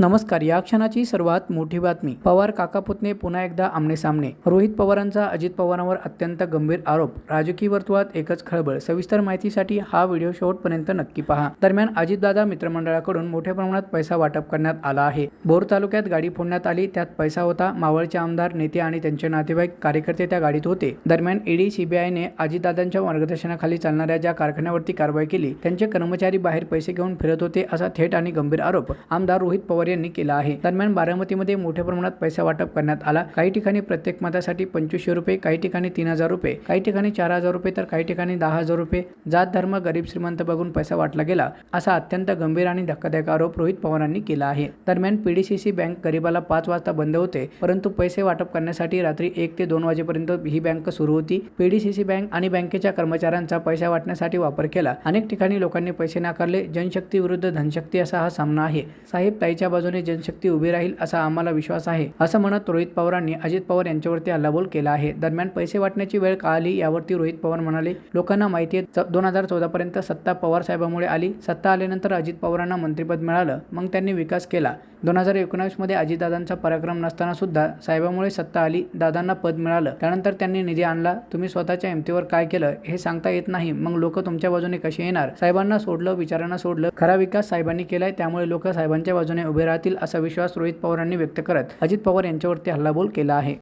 नमस्कार या क्षणाची सर्वात मोठी बातमी. पवार काकापुतने पुन्हा एकदा आमने सामने. रोहित पवारांचा अजित पवारांवर अत्यंत गंभीर आरोप. राजकीय वर्तुळात एकच खळबळ. सविस्तर माहितीसाठी हा व्हिडिओ शेवटपर्यंत नक्की पहा. दरम्यान अजितदादा मित्रमंडळाकडून मोठ्या प्रमाणात पैसा वाटप करण्यात आला आहे. बोर तालुक्यात गाडी फोडण्यात आली. त्यात पैसा होता. मावळचे आमदार नेते आणि त्यांचे नातेवाईक कार्यकर्ते त्या गाडीत होते. दरम्यान ईडी सीबीआयने अजितदादांच्या मार्गदर्शनाखाली चालणाऱ्या ज्या कारखान्यावरती कारवाई केली त्यांचे कर्मचारी बाहेर पैसे घेऊन फिरत होते असा थेट आणि गंभीर आरोप. आमदार रोहित पवार यांनी केला आहे. दरम्यान बारामतीमध्ये मोठ्या प्रमाणात पैसा वाटप करण्यात आला. काही ठिकाणी प्रत्येक मतासाठी पंचवीसशे रुपये काही ठिकाणी तीन हजार रुपये काही ठिकाणी चार हजार रुपये तर काही ठिकाणी दहा हजार रुपये. जात धर्म गरीब श्रीमंत बघून पैसा वाटला गेला असा अत्यंत गंभीर आणि धक्कादायक आरोप रोहित पवारांनी केला आहे. दरम्यान पीडीसीसी बँक गरीबाला पाच वाजता बंद होते परंतु पैसे वाटप करण्यासाठी रात्री एक ते दोन वाजेपर्यंत ही बँक सुरू होती. पीडीसीसी बँक आणि बँकेच्या कर्मचाऱ्यांचा पैसा वाटण्यासाठी वापर केला. अनेक ठिकाणी लोकांनी पैसे नाकारले. जनशक्ती विरुद्ध धनशक्ती असा हा सामना आहे. साहेब ताईच्या बाजूने जनशक्ती उभी राहील असा आम्हाला विश्वास आहे असं म्हणत रोहित पवारांनी अजित पवार यांच्यावरती हल्लाबोल केला आहे. दरम्यान पैसे वाटण्याची वेळ का आली यावरती रोहित पवार म्हणाले लोकांना माहिती आहे दोन हजार चौदा पर्यंत सत्ता पवार साहेबांमुळे आली. सत्ता आल्यानंतर अजित पवारांना मंत्रिपद मिळालं. मग त्यांनी विकास केला. दोन हजार एकोणावीसमध्ये अजितदादांचा पराक्रम नसताना सुद्धा साहेबांमुळे सत्ता आली दादांना पद मिळालं. त्यानंतर त्यांनी निधी आणला. तुम्ही स्वतःच्या हिमतीवर काय केलं हे सांगता येत नाही. मग लोक तुमच्या बाजूने कसे येणार? साहेबांना सोडलं विचारांना सोडलं. खरा विकास साहेबांनी केलाय त्यामुळे लोक साहेबांच्या बाजूने उभे राहतील असा विश्वास रोहित पवारांनी व्यक्त करत अजित पवार यांच्यावरती हल्लाबोल केला आहे.